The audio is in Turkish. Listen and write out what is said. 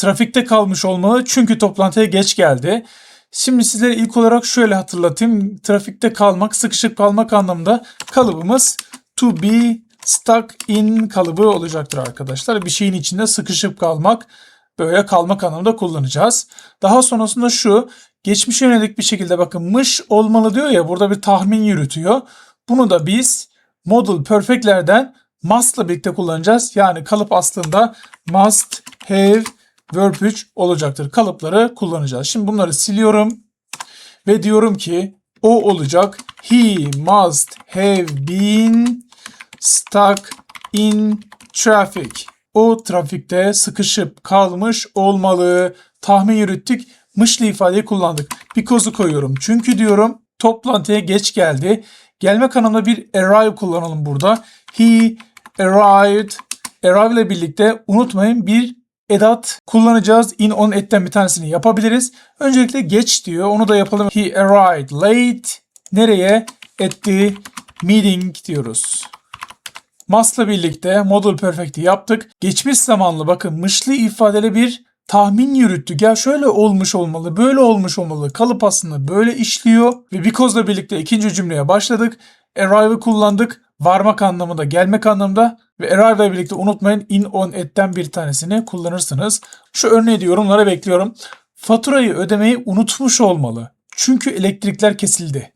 trafikte kalmış olmalı çünkü toplantıya geç geldi. Şimdi sizlere ilk olarak şöyle hatırlatayım. Trafikte kalmak, sıkışıp kalmak anlamında kalıbımız to be stuck in kalıbı olacaktır arkadaşlar. Bir şeyin içinde sıkışıp kalmak, böyle kalmak anlamında kullanacağız. Daha sonrasında şu, geçmişe yönelik bir şekilde bakın mış olmalı diyor ya burada bir tahmin yürütüyor. Bunu da biz model perfect'lerden must'la birlikte kullanacağız. Yani kalıp aslında must, have, verb 3 olacaktır. Kalıpları kullanacağız. Şimdi bunları siliyorum ve diyorum ki o olacak. He must have been stuck in traffic. O trafikte sıkışıp kalmış olmalı. Tahmin yürüttük. Mışlı ifadeyi kullandık. Because'u koyuyorum. Çünkü diyorum toplantıya geç geldi. Gelmek anlamında bir arrive kullanalım burada. He arrived. Arrive ile birlikte unutmayın bir edat kullanacağız. In on etten bir tanesini yapabiliriz. Öncelikle geç diyor. Onu da yapalım. He arrived late. Nereye? At the meeting diyoruz. Must'la birlikte model perfect'i yaptık. Geçmiş zamanlı bakın mışlı ifadeli bir tahmin yürüttük. Ya şöyle olmuş olmalı, böyle olmuş olmalı. Kalıp aslında böyle işliyor. Ve because'la birlikte ikinci cümleye başladık. Arrive'ı kullandık. Varmak anlamında, gelmek anlamında. Ve arrive ile birlikte unutmayın in on at'ten bir tanesini kullanırsınız. Şu örneği de yorumlara bekliyorum. Faturayı ödemeyi unutmuş olmalı. Çünkü elektrikler kesildi.